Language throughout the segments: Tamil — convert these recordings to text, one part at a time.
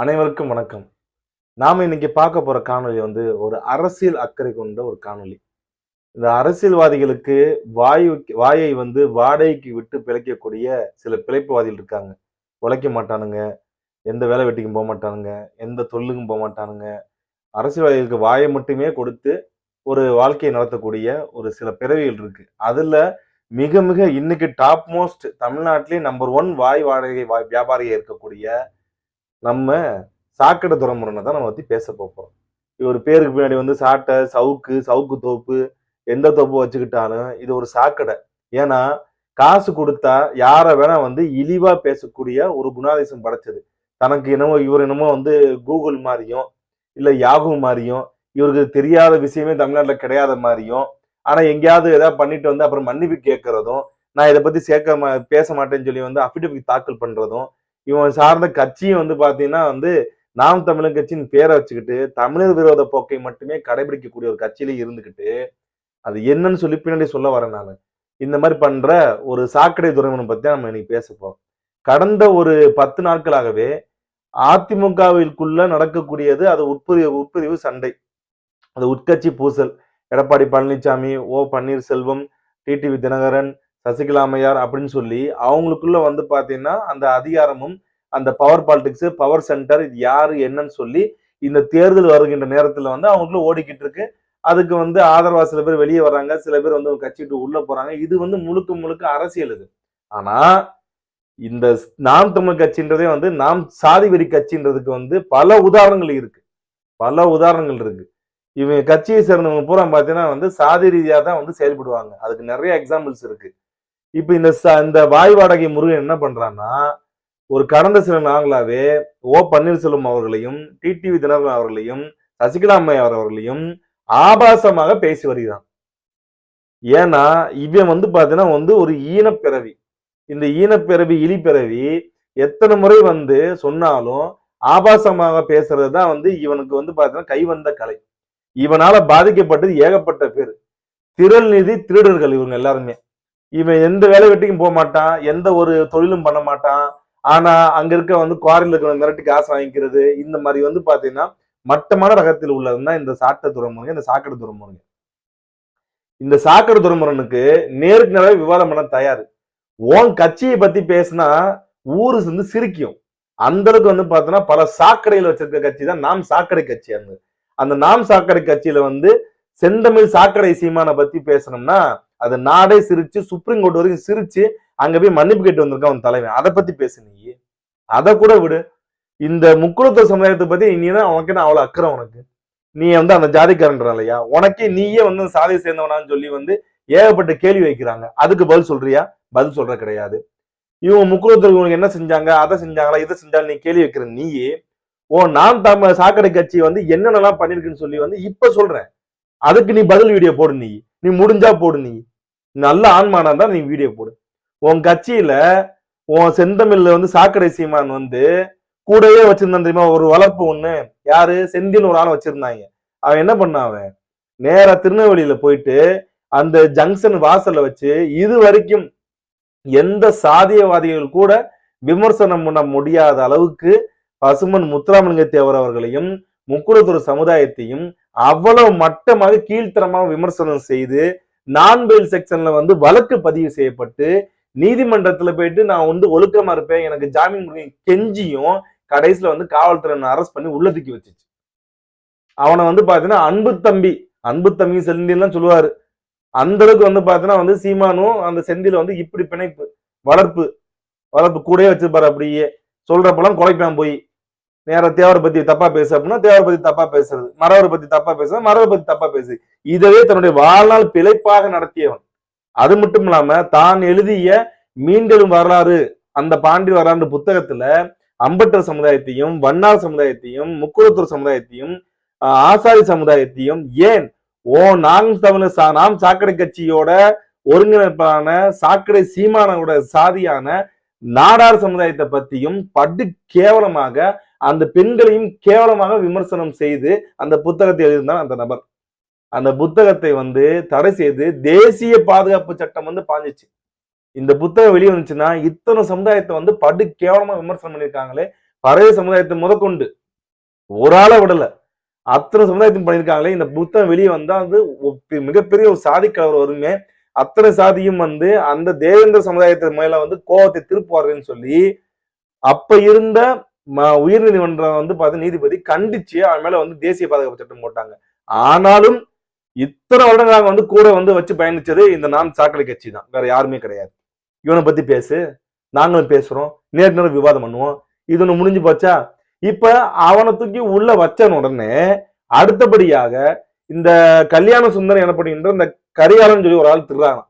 அனைவருக்கும் வணக்கம். நாம இன்னைக்கு பார்க்க போகிற காணொளி வந்து ஒரு அரசியல் அக்கறை கொண்ட ஒரு காணொளி. இந்த அரசியல்வாதிகளுக்கு வாயு வாயை வந்து வாடகைக்கு விட்டு பிழைக்கக்கூடிய சில பிழைப்புவாதிகள் இருக்காங்க. உழைக்க மாட்டானுங்க எந்த வேலை வெட்டிக்கும் போக மாட்டானுங்க எந்த தொழிலுக்கும் போக மாட்டானுங்க. அரசியல்வாதிகளுக்கு வாயை மட்டுமே கொடுத்து ஒரு வாழ்க்கையை நடத்தக்கூடிய ஒரு சில பிறவிகள் இருக்கு. அதுல மிக மிக இன்னைக்கு டாப் மோஸ்ட் தமிழ்நாட்டிலே நம்பர் ஒன் வாய் வாடகை வாய் வியாபாரியா இருக்கக்கூடிய நம்ம சாக்கடை துறைமுறைனை தான் நம்ம பற்றி பேச போகிறோம் இவர் பேருக்கு பின்னாடி வந்து சாட்டை சவுக்கு சவுக்கு தோப்பு எந்த தோப்பு வச்சுக்கிட்டாலும் இது ஒரு சாக்கடை. ஏன்னா காசு கொடுத்தா யாரை வேணா வந்து இழிவா பேசக்கூடிய ஒரு குணாதிசம் படைச்சது. தனக்கு என்னமோ இவர் என்னமோ வந்து கூகுள் மாதிரியும் இல்லை யாகு மாதிரியும் இவருக்கு தெரியாத விஷயமே தமிழ்நாட்டில் கிடையாத மாதிரியும் ஆனால் எங்கேயாவது ஏதாவது பண்ணிட்டு வந்து அப்புறம் மன்னிப்பு கேட்கறதும் நான் இதை பற்றி சேர்க்க பேச மாட்டேன்னு சொல்லி வந்து அஃபிடவிட் தாக்கல் பண்ணுறதும் இவன் சார்ந்த கட்சியும் வந்து பாத்தீங்கன்னா வந்து நாம் தமிழர் கட்சியின் பேரை வச்சுக்கிட்டு தமிழர் விரோத போக்கை மட்டுமே கடைபிடிக்கக்கூடிய ஒரு கட்சியில இருந்துக்கிட்டு அது என்னன்னு சொல்லி பின்னாடி சொல்ல வரேன் நான். இந்த மாதிரி பண்ற ஒரு சாக்கடை துறைமுகம் பத்தி நம்ம இன்னைக்கு பேச போறோம். கடந்த ஒரு பத்து நாட்களாகவே அதிமுகவிற்குள்ள நடக்கக்கூடியது அது உட்பிரிவு உட்பிரிவு சண்டை. அது உட்கட்சி பூசல். எடப்பாடி பழனிசாமி ஓ பன்னீர்செல்வம் டிடிவி தினகரன் சசிகலா அம்மையார் அப்படின்னு சொல்லி அவங்களுக்குள்ள வந்து பாத்தீங்கன்னா அந்த அதிகாரமும் அந்த பவர் பாலிடிக்ஸ் பவர் சென்டர் இது யாரு என்னன்னு சொல்லி இந்த தேர்தல் வருகின்ற நேரத்துல வந்து அவங்களுக்குள்ள ஓடிக்கிட்டு இருக்கு. அதுக்கு வந்து ஆதரவா சில பேர் வெளியே வர்றாங்க. சில பேர் வந்து கட்சிட்டு உள்ள போறாங்க. இது வந்து முழுக்க முழுக்க அரசியல் இது. ஆனா இந்த நாம் தமிழ் கட்சின்றதே வந்து நாம் சாதி வெறி கட்சின்றதுக்கு வந்து பல உதாரணங்கள் இருக்கு. பல உதாரணங்கள் இருக்கு. இவங்க கட்சியை சேர்ந்தவங்க பூரா பார்த்தீங்கன்னா வந்து சாதி ரீதியாக தான் வந்து செயல்படுவாங்க. அதுக்கு நிறைய எக்ஸாம்பிள்ஸ் இருக்கு. இப்போ இந்த இந்த வாய் வாடகை முருகன் என்ன பண்றான்னா ஒரு கடந்த சில நாங்களாவே ஓ பன்னீர்செல்வம் அவர்களையும் டிடிவி தினகரன் அவர்களையும் சசிகலா அம்மையார் அவர்களையும் ஆபாசமாக பேசி வருகிறான். ஏன்னா இவன் வந்து பாத்தீங்கன்னா வந்து ஒரு ஈனப்பிறவி. இந்த ஈனப்பிறவி இழிப்பிறவி எத்தனை முறை வந்து சொன்னாலும் ஆபாசமாக பேசுறது தான் வந்து இவனுக்கு வந்து பாத்தீங்கன்னா கைவந்த கலை. இவனால பாதிக்கப்பட்டது ஏகப்பட்ட பேர். திரள் நிதி திருடர்கள் இவங்க எல்லாருமே. இவன் எந்த வேலை வெட்டிக்கும் போக மாட்டான் எந்த ஒரு தொழிலும் பண்ண மாட்டான் ஆனா அங்க இருக்க வந்து குவாரியில் இருக்கிற மிரட்டி காசு வாங்கிக்கிறது இந்த மாதிரி வந்து பாத்தீங்கன்னா மட்டமான ரகத்தில் உள்ளதுன்னா இந்த சாட்டை துறைமுருங்க இந்த சாக்கடை துறைமுருங்க இந்த சாக்கடை துறைமுருகனுக்கு நேருக்கு நேராக விவாதம் பண்ண தயார். ஓன் கட்சியை பத்தி பேசினா ஊரு வந்து சிரிக்கும். அந்த அளவுக்கு வந்து பார்த்தோன்னா பல சாக்கடையில் வச்சிருக்க கட்சி தான் நாம் சாக்கடை கட்சி அந்த அந்த நாம் சாக்கடை கட்சியில வந்து செந்தமிழ் சாக்கடை சீமானை பத்தி பேசணும்னா அது நாடே சிரிச்சு சுப்ரீம் கோர்ட் வரைக்கும் சிரிச்சு அங்க போய் மன்னிப்பு கேட்டு வந்திருக்கான் அவன் தலைவன். அதை பத்தி பேசு நீ. அதை கூட விடு. இந்த முக்குளத்துவ சமுதாயத்தை பத்தி நீ தான் உனக்கு நான் அவ்வளவு அக்கறை உனக்கு. நீ வந்து அந்த ஜாதிக்காரன்றாலையா உனக்கே நீயே வந்து சாதியை சேர்ந்தவனான்னு சொல்லி வந்து ஏகப்பட்ட கேள்வி வைக்கிறாங்க. அதுக்கு பதில் சொல்றியா? பதில் சொல்ற கிடையாது. இவங்க முக்குளத்துக்கு உனக்கு என்ன செஞ்சாங்க? அதை செஞ்சாங்களா? இதை செஞ்சாலும் நீ கேள்வி வைக்கிற நீயே ஓ நான் தமிழ் சாக்கடை கட்சி வந்து என்னென்னலாம் பண்ணிருக்குன்னு சொல்லி வந்து இப்ப சொல்றேன். அதுக்கு நீ பதில் வீடியோ போடு நீ. நீ முடிஞ்சா போடு நீ. நல்ல ஆன்மானா தான் நீ வீடியோ போடு. உன் கட்சியில உன் செந்தமிழ்ல வந்து சாக்கடை சீமான் வந்து கூடவே வச்சிருந்தான் தெரியுமா? ஒரு வளர்ப்பு ஒண்ணு. யாரு? செந்தில் ஒரு ஆள் வச்சிருந்தாங்க. அவன் என்ன பண்ணான் அவன்? நேரா திருநெல்வேலியில போயிட்டு அந்த ஜங்ஷன் வாசல்ல வச்சு இது வரைக்கும் எந்த சாதியவாதிகள் கூட விமர்சனம் பண்ண முடியாத அளவுக்கு பசுமன் முத்துராமலிங்க தேவர் அவர்களையும் முக்குளத்தூர் சமுதாயத்தையும் அவ்வளவு மட்டமாக கீழ்த்தரமாக விமர்சனம் செய்து நான் பெயில் செக்ஷன்ல வந்து வழக்கு பதிவு செய்யப்பட்டு நீதிமன்றத்துல போயிட்டு நான் வந்து ஒழுக்கமா இருப்பேன். எனக்கு ஜாமீன் கொடுங்க கெஞ்சியும் கடைசியில வந்து காவல்துறை அரெஸ்ட் பண்ணி உள்ள தூக்கி வச்சுச்சு. அவனை வந்து பாத்தீங்கன்னா அன்பு தம்பி அன்பு தம்பி செந்தில்லாம் சொல்லுவாரு. அந்த அளவுக்கு வந்து பாத்தீங்கன்னா வந்து சீமானும் அந்த செந்தில வந்து இப்படி பிணைப்பு வளர்ப்பு வளர்ப்பு கூடயே வச்சிருப்பாரு அப்படியே. சொல்றப்பெல்லாம் குலைப்பான் போய் நேர தேவரை பத்தி தப்பா பேசு அப்படின்னா தேவரை பத்தி தப்பா பேசுறது மரவரை பத்தி தப்பா பேசுறது மரவரை பத்தி தப்பா பேசு. இதவே தன்னுடைய வாழ்நாள் பிழைப்பாக நடத்தியவன். அது மட்டும் இல்லாம தான் எழுதிய மீன்களும் வரலாறு அந்த பாண்டி வரலாறு புத்தகத்துல அம்பட்டர் சமுதாயத்தையும் வண்ணார் சமுதாயத்தையும் முக்குளத்தூர் சமுதாயத்தையும் ஆசாரி சமுதாயத்தையும் ஏன் ஓ நாம் தமிழர் சா நாம் சாக்கடை கட்சியோட ஒருங்கிணைப்பான சாக்கடை சீமானோட சாதியான நாடார் சமுதாயத்தை பத்தியும் படு கேவலமாக அந்த பெண்களையும் கேவலமாக விமர்சனம் செய்து அந்த புத்தகத்தை எழுதினார் அந்த நபர். அந்த புத்தகத்தை வந்து தடை செய்து தேசிய பாதுகாப்பு சட்டம் வந்து பாஞ்சிச்சு. இந்த புத்தகம் வெளியே வந்துச்சுன்னா இத்தனை சமுதாயத்தை வந்து படு கேவலமா விமர்சனம் பண்ணியிருக்காங்களே. பறவை சமுதாயத்தை முதற்கொண்டு. ஒரு ஆளை விடல. அத்தனை சமுதாயத்தையும் பண்ணியிருக்காங்களே. இந்த புத்தகம் வெளியே வந்தா அது மிகப்பெரிய ஒரு சாதி கலவர் வருமே. அத்தனை சாதியும் வந்து அந்த தேவேந்திர சமுதாயத்தின் மேல வந்து கோபத்தை திருப்புவார்கள்னு சொல்லி அப்ப இருந்த ம- உயர்நீதிமன்றம் வந்து பார்த்து நீதிபதி கண்டிச்சு அவன் மேல வந்து தேசிய பாதுகாப்பு சட்டம் போட்டாங்க. ஆனாலும் இத்தனை வருடங்களாக வந்து கூட வந்து வச்சு பயணிச்சது இந்த நான் சாக்கடை கட்சி தான் வேற யாருமே கிடையாது. இவனை பத்தி பேசு நாங்களும் பேசுறோம் நேர் நேரம் விவாதம் பண்ணுவோம். இது ஒண்ணு முடிஞ்சு போச்சா? இப்ப அவனை தூக்கி உள்ள வச்சன உடனே அடுத்தபடியாக இந்த கல்யாண சுந்தரம் எனப்படுகின்ற இந்த கரிகாலன் சொல்லி ஒரு ஆள் திருறாங்க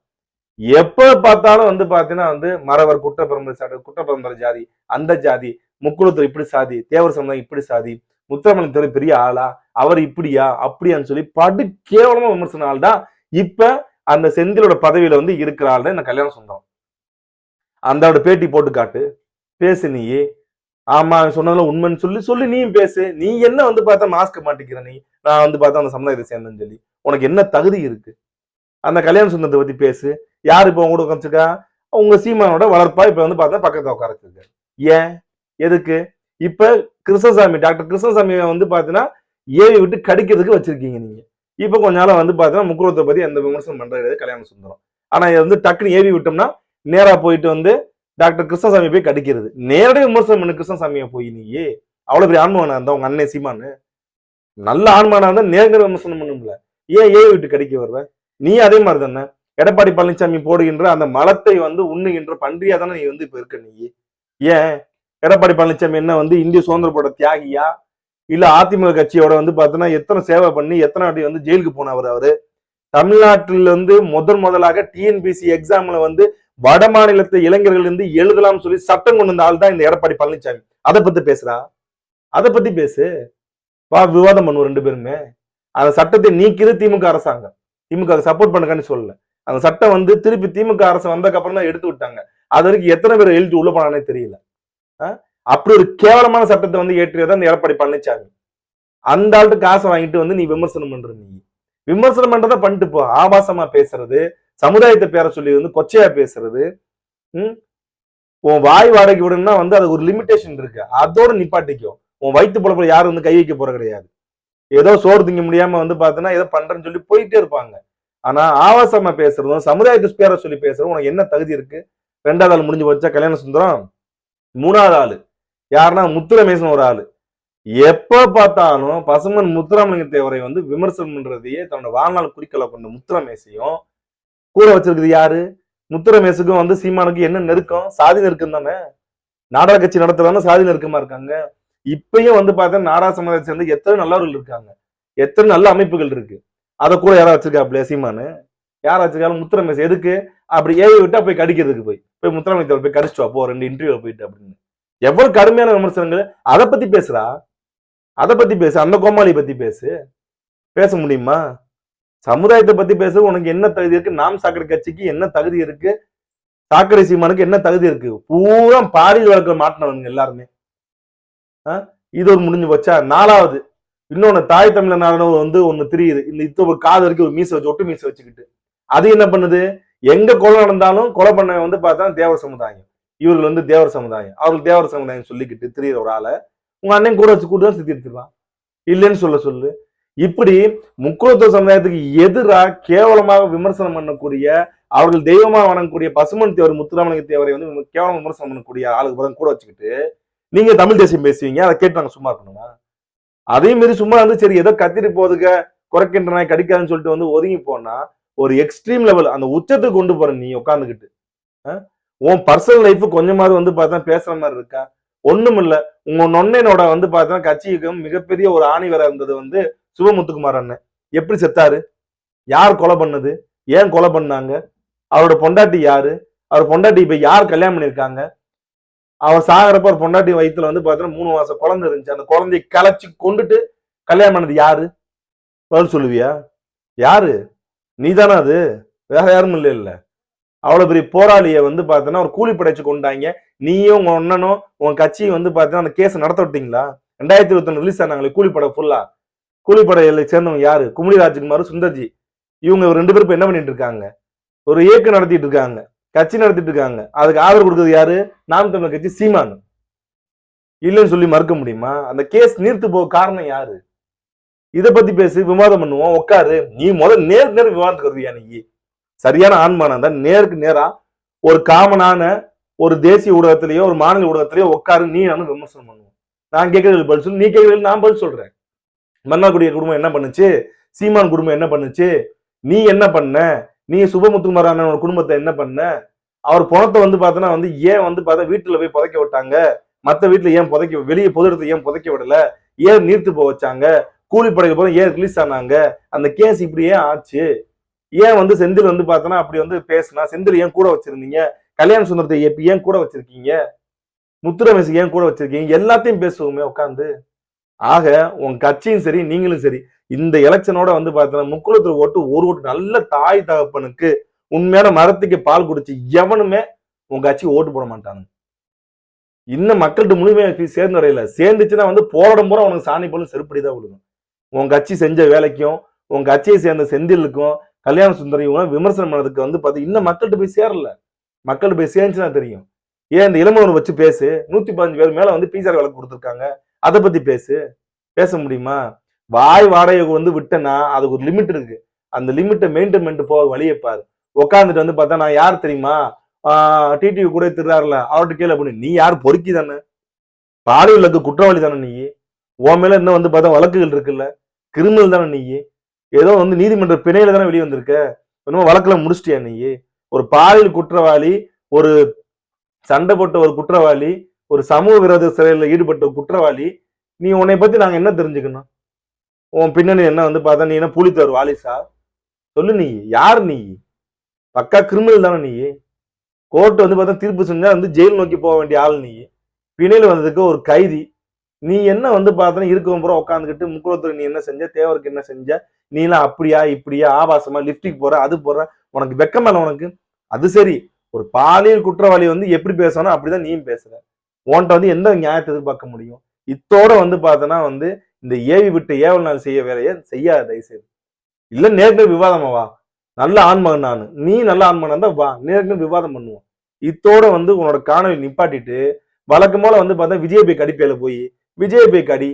எப்ப பார்த்தாலும் வந்து பாத்தீங்கன்னா வந்து மறவர் குற்றப்பரம்பரை சாதி குற்றப்பரம்பரை ஜாதி அந்த ஜாதி முக்குளத்தூர் இப்படி சாதி தேவர் சமுதாயம் இப்படி சாதி முத்தரமணி பெரிய ஆளா அவர் இப்படியா அப்படியான்னு சொல்லி படு கேவலமா விமர்சன தான் இப்ப அந்த செந்திலோட பதவியில வந்து இருக்கிறாள் தான் இந்த கல்யாண சுந்தரம். அந்தோட பேட்டி போட்டு காட்டு பேசு நீயே. ஆமா சொன்னதுல உண்மைன்னு சொல்லி சொல்லி நீயும் பேசு. நீ என்ன வந்து பார்த்தா மாஸ்க் மாட்டிக்கிற நீ? நான் வந்து பார்த்தா அந்த சமுதாயத்தை சேர்ந்தேன்னு சொல்லி. உனக்கு என்ன தகுதி இருக்கு? அந்த கல்யாண சுந்தரத்தை பத்தி பேசு. யார் இப்போ உங்க கூட உட்காந்துருக்கா உங்க சீமானோட வளர்ப்பா இப்ப வந்து பார்த்தா பக்கத்துல உட்கார ஏன்? எதுக்கு? இப்ப கிருஷ்ணசாமி டாக்டர் கிருஷ்ணசாமி வந்து பாத்தீங்கன்னா ஏவி விட்டு கடிக்கிறதுக்கு வச்சிருக்கீங்க நீங்க. இப்ப கொஞ்ச நாளாக வந்து பாத்தீங்கன்னா முக்குரத்தை பத்தி எந்த விமர்சனம் பண்றது கிடையாது கல்யாண சுந்தரம். ஆனா இது வந்து டக்குன்னு ஏவி விட்டோம்னா நேரா போயிட்டு வந்து டாக்டர் கிருஷ்ணசாமி போய் கடிக்கிறது. நேரடி விமர்சனம் பண்ணு கிருஷ்ணசாமியை போய் நீயே. அவ்வளவு பெரிய ஆன்மானா இருந்தா உங்க அண்ணன் சீமானு? நல்ல ஆன்மானா இருந்தா நேரடி விமர்சனம் பண்ணும்ல ஏன் ஏவி விட்டு கடிக்க வர்ற? நீ அதே மாதிரி தானே. எடப்பாடி பழனிசாமி போடுகின்ற அந்த மலத்தை வந்து உண்ணுகின்ற பன்றியா தானே நீ வந்து இப்ப இருக்க நீ. ஏன்? எடப்பாடி பழனிசாமி என்ன வந்து இந்திய சுதந்திர போட தியாகியா? இல்ல அதிமுக கட்சியோட வந்து பாத்தீங்கன்னா எத்தனை சேவை பண்ணி எத்தனை வாட்டி வந்து ஜெயிலுக்கு போனவர் அவரு? தமிழ்நாட்டில் வந்து முதன் முதலாக டிஎன்பிசி எக்ஸாம்ல வந்து வட மாநிலத்து இளைஞர்கள் இருந்து எழுதலாம்னு சொல்லி சட்டம் கொண்டு வந்த ஆள் தான் இந்த எடப்பாடி பழனிசாமி அதை பத்தி பேசுறா? அதை பத்தி பேசு. வா விவாதம் பண்ணுவோம் ரெண்டு பேருமே. அந்த சட்டத்தை நீக்கிது திமுக அரசாங்கம். திமுக சப்போர்ட் பண்ணுங்கன்னு சொல்லல. அந்த சட்டம் வந்து திருப்பி திமுக அரசு வந்ததுக்கு அப்புறம் தான் எடுத்து விட்டாங்க. அது வரைக்கும் எத்தனை பேர் எழுதி உள்ள போனானே தெரியல. ஆ? அப்படி ஒரு கேவலமான சட்டத்தை வந்து ஏற்றியது அந்த எடப்பாடி பழனிசாமி அந்த ஆள்கிட்ட காசை வாங்கிட்டு வந்து நீ விமர்சனம் பண்ற நீ. விமர்சனம் பண்றத பண்ணிட்டு போ. ஆபாசமா பேசுறது சமுதாயத்தை பேர சொல்லி வந்து கொச்சையா பேசுறது ம்? உன் வாய் வாடகை விடணும்னா வந்து அது ஒரு லிமிடேஷன் இருக்கு. அதோட நிப்பாட்டிக்கும் உன் வயிற்று பொழப்புல யாரும் வந்து கை வைக்க போற கிடையாது. ஏதோ சோறு திங்க முடியாம வந்து பார்த்தோன்னா ஏதோ பண்றேன்னு சொல்லி போயிட்டே இருப்பாங்க. ஆனா ஆபாசமா பேசுறதும் சமுதாயத்தை பேர சொல்லி பேசுறதும் உனக்கு என்ன தகுதி இருக்கு? ரெண்டாவது ஆள் முடிஞ்சு போச்சா? கல்யாண சுந்தரம்? மூணாவது ஆளு. யாருன்னா முத்துரமேசன் ஒரு ஆளு. எப்ப பார்த்தாலும் பசுமன் முத்துராமலிங்க தேவரை வந்து விமர்சனம் பண்றதையே தன்னோட வாழ்நாள் குறிக்கோளை கொண்ட முத்துரமேசையும் கூட வச்சிருக்குது யாரு? முத்துரமேசுக்கும் வந்து சீமானுக்கும் என்ன நெருக்கம்? சாதி நெருக்கம் தானே? நாடக கட்சி நடத்துறவங்க சாதி நெருக்கமா இருக்காங்க. இப்பயும் வந்து பார்த்தா நாடா சமுதாயத்தை சேர்ந்து எத்தனை நல்லவர்கள் இருக்காங்க. எத்தனை நல்ல அமைப்புகள் இருக்கு. அதை கூட யாரா வச்சிருக்காப்ல சீமானு? யாரா வச்சிருக்காலும் முத்துரமேசு எதுக்கு? அப்படி ஏவி விட்டா போய் கடிக்கிறதுக்கு போய். போய் முத்துராமலிங்க போய் கடிச்சிட்டு போ ரெண்டு இன்டர்வியூ போயிட்டு அப்படின்னு. எவ்வளவு கடுமையான விமர்சனங்கள்? அதை பத்தி பேசுறா அதை பத்தி பேசு. அந்த கோமாளி பத்தி பேசு. பேச முடியுமா? சமுதாயத்தை பத்தி பேச. உனக்கு என்ன தகுதி இருக்கு? நாம் சாக்கடை கட்சிக்கு என்ன தகுதி இருக்கு? சாக்கடை சீமானுக்கு என்ன தகுதி இருக்கு? பூரா பாரியில் வளர்க்கிற மாட்டினவங்க எல்லாருமே. ஆ? இது ஒரு முடிஞ்சு போச்சா? நாலாவது இன்னொன்னு தாய் தமிழனான வந்து ஒண்ணு தெரியுது. இந்த இத்த ஒரு காது வரைக்கும் ஒரு மீசை வச்சு ஒட்டு மீசை வச்சுக்கிட்டு. அது என்ன பண்ணுது? எங்க கொலை நடந்தாலும் கொலை பண்ண வந்து பார்த்தா தேவ சமுதாயம். இவர்கள் வந்து தேவர் சமுதாயம். அவர்கள் தேவர் சமுதாயம் சொல்லிக்கிட்டு தெரியுற ஒரு ஆளை உங்க அண்ணன் கூட வச்சு கூட தான் சுத்தி எடுத்துக்கலாம். இல்லைன்னு சொல்ல சொல்லு. இப்படி முக்குளத்துவ சமுதாயத்துக்கு எதிரா கேவலமாக விமர்சனம் பண்ணக்கூடிய அவர்கள் தெய்வமா வணங்கக்கூடிய பசுமன் தேவர் முத்துராமலிங்க தேவரை வந்து கேவலம் விமர்சனம் பண்ணக்கூடிய ஆளுக்கு பதில் கூட வச்சுக்கிட்டு நீங்க தமிழ் தேசியம் பேசுவீங்க அதை கேட்டு நாங்க சும்மா இருக்கணுமா? அதே மாதிரி சும்மா வந்து சரி ஏதோ கத்திட்டு போதுக்க குறைக்கின்ற நாய் கடிக்காதுன்னு சொல்லிட்டு வந்து ஒதுங்கி போனா ஒரு எக்ஸ்ட்ரீம் லெவல் அந்த உச்சத்துக்கு கொண்டு போற நீ உட்காந்துக்கிட்டு உன் பர்சனல் லைஃப் கொஞ்சமாவது வந்து பார்த்தா பேசுற மாதிரி இருக்கா? ஒண்ணும் இல்ல உங்க நொன்னனோட வந்து பார்த்தா கட்சிக்கு மிகப்பெரிய ஒரு ஆணிவரா இருந்தது வந்து சிவமுத்துக்குமார் அண்ணன். எப்படி செத்தாரு? யார் கொலை பண்ணது? ஏன் கொலை பண்ணாங்க? அவரோட பொண்டாட்டி யாரு? அவர் பொண்டாட்டி இப்ப யார் கல்யாணம் பண்ணியிருக்காங்க? அவர் சாகிறப்ப ஒரு பொண்டாட்டி வயிற்றுல வந்து பார்த்தீங்கன்னா மூணு மாசம் குழந்தை இருந்துச்சு. அந்த குழந்தைய கலைச்சி கொண்டுட்டு கல்யாணம் பண்ணது யாரு? பதில் சொல்லுவியா? யாரு? நீதானே அது? வேற யாரும் இல்லை இல்லை அவ்வளவு பெரிய போராளிய வந்து பார்த்தோன்னா ஒரு கூலி படைச்சு கொண்டாங்க. நீயும் உங்க அண்ணனும் உங்க கட்சியும் வந்து பார்த்தீங்கன்னா அந்த கேஸ் நடத்த விட்டீங்களா? ரெண்டாயிரத்தி இருபத்தி ஒண்ணு ரிலீஸ் ஆனாங்களே கூலிப்படை ஃபுல்லா கூலிப்படையில சேர்ந்தவங்க யாரு? குமுடி ராஜ்குமார் சுந்தர்ஜி. இவங்க ரெண்டு பேரும் இப்ப என்ன பண்ணிட்டு இருக்காங்க? ஒரு இயக்கம் நடத்திட்டு இருக்காங்க. கட்சி நடத்திட்டு இருக்காங்க. அதுக்கு ஆதரவு கொடுக்குறது யாரு? நாம் தமிழர் கட்சி சீமான். இல்லைன்னு சொல்லி மறுக்க முடியுமா? அந்த கேஸ் நீர்த்து போக காரணம் யாரு? இதை பத்தி பேசி விவாதம் பண்ணுவோம். உட்காரு. நீ முதல் நேருக்கு நேரம் விவாதத்துக்கு வருவியா நீ? சரியான ஆண்மானம் தான் நேருக்கு நேரா ஒரு காமனான ஒரு தேசிய ஊடகத்திலேயோ ஒரு மாநில ஊடகத்திலேயோ உட்காரு நீ நானும் விமர்சனம் பண்ணுவோம் நான் கேட்கறது பதில் சொல்லு நீ கேட்கறது நான் பதில் சொல்றேன். மன்னார்குடிய குடும்பம் என்ன பண்ணுச்சு? சீமான் குடும்பம் என்ன பண்ணுச்சு? நீ என்ன பண்ண? நீ சுபமுத்துமாரான குடும்பத்தை என்ன பண்ண? அவர் பணத்தை வந்து பார்த்தோன்னா வந்து ஏன் வந்து பார்த்தா வீட்டுல போய் புதைக்க விட்டாங்க? மற்ற வீட்டுல ஏன் புதைக்க வெளியே பொது இடத்துல ஏன் புதைக்க விடல? ஏன் நீர்த்து போக வச்சாங்க? கூலிப்படைக்கு போதும் ஏன் ரிலீஸ் ஆனாங்க? அந்த கேஸ் இப்படி ஏன் ஆச்சு. ஏன் வந்து செந்தில் வந்து பார்த்தோன்னா அப்படி வந்து பேசினா செந்தில் ஏன் கூட வச்சிருந்தீங்க? கல்யாண சுந்தரத்தை ஏப்பி ஏன் கூட வச்சிருக்கீங்க? முத்துரமேசு ஏன் கூட வச்சிருக்கீங்க? எல்லாத்தையும் பேசுவோமே உட்காந்து ஆக உன் கட்சியும் சரி நீங்களும் சரி இந்த எலெக்ஷனோட வந்து பார்த்தோன்னா முக்குளத்துல ஓட்டு ஒரு ஓட்டு நல்ல தாய் தகப்பனுக்கு உண்மையான மரத்துக்கு பால் குடிச்சு எவனுமே உங்க கட்சி ஓட்டு போட மாட்டாங்க இன்னும் மக்கள்கிட்ட முழுமையாக போய் சேர்ந்து அடையல. சேர்ந்துச்சுன்னா வந்து போராடும் பூரா உனக்கு சாணி போலும் செருப்படி தான் விழுகும். உன் கட்சி செஞ்ச வேலைக்கும் உன் கட்சியை சேர்ந்த செந்திலுக்கும் கல்யாண சுந்தரியும் விமர்சனம் பண்ணதுக்கு வந்து பார்த்து இன்னும் மக்கள்கிட்ட போய் சேரல. மக்கள்கிட்ட போய் சேர்ந்துச்சுன்னா தெரியும். ஏன் இந்த இளமவனை வச்சு பேசு? நூத்தி பதினஞ்சு பேர் மேல வந்து பிசிஆர் வழக்கு கொடுத்துருக்காங்க. அதை பத்தி பேசு. பேச முடியுமா? வாய் வாடகை வந்து விட்டேன்னா அதுக்கு ஒரு லிமிட் இருக்கு. அந்த லிமிட்டை மெயின்டைன் பண்ணிட்டு போக வழியை பாரு. உட்காந்துட்டு வந்து பார்த்தா நான் யார் தெரியுமா? டிடிவி கூட திருறாருல அவர்கிட்ட கேள்வி பண்ணி நீ யார்? பொறுக்கி தானே. பாலியலுக்கு குற்றவாளி தானே நீ. உன் மேல இன்னும் வந்து பார்த்தா வழக்குகள் இருக்குல்ல. கிரிமினல் தானே நீ. ஏதோ வந்து நீதிமன்ற பிணையில தானே வெளியே வந்திருக்க? இன்னும் வழக்கில் முடிச்சிட்டியா நீ? ஒரு பாலியல் குற்றவாளி ஒரு சண்டை போட்ட ஒரு குற்றவாளி ஒரு சமூக விரோத செயலில் ஈடுபட்ட ஒரு குற்றவாளி நீ உன்னை பத்தி நாங்க என்ன தெரிஞ்சுக்கணும்? உன் பின்னணி என்ன வந்து பார்த்தா நீ என்ன புலித்தவர் வாலிசா? சொல்லு நீ யார் நீ? பக்கா கிரிமினல் தானே நீ? கோர்ட் வந்து பார்த்தா தீர்ப்பு செஞ்சா வந்து ஜெயில் நோக்கி போக வேண்டிய ஆள் நீ. பிணையில் வந்ததுக்கு ஒரு கைதி நீ என்ன வந்து பார்த்தனா இருக்கும் பூரா உட்காந்துக்கிட்டு முக்குளத்துல நீ என்ன செஞ்ச தேவருக்கு என்ன செஞ்ச நீ எல்லாம் அப்படியா இப்படியா ஆபாசமா லிப்டிக் போற அது போற உனக்கு வெக்கம் மேல உனக்கு? அது சரி. ஒரு பாலியல் குற்றவாளி வந்து எப்படி பேசணும் அப்படிதான் நீயும் பேசுற. உன்கிட்ட வந்து எந்த நியாயத்தை எதிர்பார்க்க முடியும்? இத்தோட வந்து பார்த்தோன்னா வந்து இந்த ஏவி விட்டு ஏவல் நாள் செய்ய வேலையை செய்யாத தயவுசெய்து. இல்ல நேர்ல விவாதமா வா. நல்ல ஆண்மகன் நான். நீ நல்ல ஆண்மகன் தான் வா. நேர்ல விவாதம் பண்ணுவோம். இத்தோட வந்து உன்னோட காணொலி நிப்பாட்டிட்டு வழக்கம் போல வந்து பார்த்தா விஜய் போய் போய் விஜய் போய் கடி.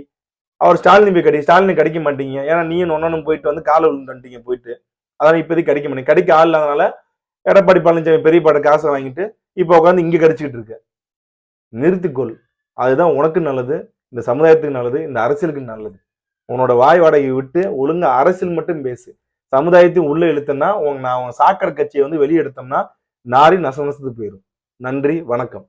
அவர் ஸ்டாலின் போய் கடி. ஸ்டாலினை கடிக்க மாட்டீங்க. ஏன்னா நீயும் ஒன்னொன்னு போயிட்டு வந்து காலை விழுந்துட்டீங்க போயிட்டு. அதான் இப்போதைக்கு கடிக்க மாட்டீங்க. கடிக்க ஆள் இல்லாதனால எடப்பாடி பழனிசாமி பெரிய பாட காசை வாங்கிட்டு இப்போ உட்காந்து இங்கே கடிச்சிக்கிட்டு இருக்க. நிறுத்திக்கொள். அதுதான் உனக்கு நல்லது இந்த சமுதாயத்துக்கு நல்லது இந்த அரசியலுக்கு நல்லது. உன்னோட வாய் வாடகையை விட்டு ஒழுங்கா அரசியல் மட்டும் பேசு. சமுதாயத்தையும் உள்ளே இழுத்தனா உங்க நான் உன் சாக்கடை கட்சியை வந்து வெளியே எடுத்தோம்னா நாரி நச நசத்து போயிடும் நன்றி வணக்கம்.